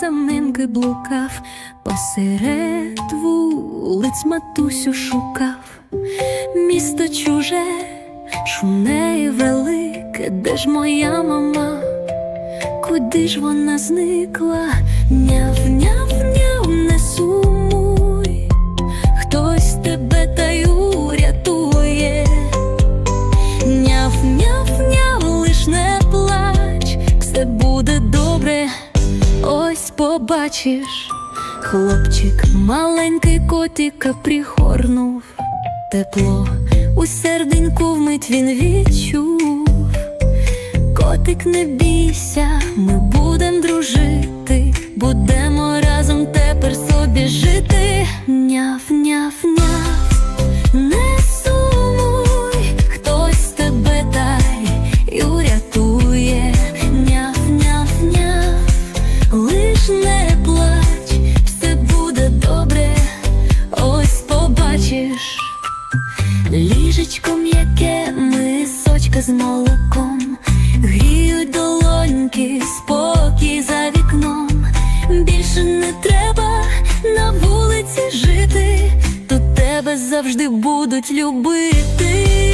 саменьки блукав, посеред вулиць матусю шукав, місто чуже, шумне і велике, де ж моя мама, куди ж вона зникла? Няв, няв, няв, не сумуй, хтось тебе побачиш. Хлопчик маленький котика пригорнув, тепло у серденьку вмить він відчув. Котик, не бійся, ми будем дружити, будемо разом тепер собі жити. Няв, з молоком, гріють долоньки, спокій за вікном. Більше не треба на вулиці жити, тут тебе завжди будуть любити.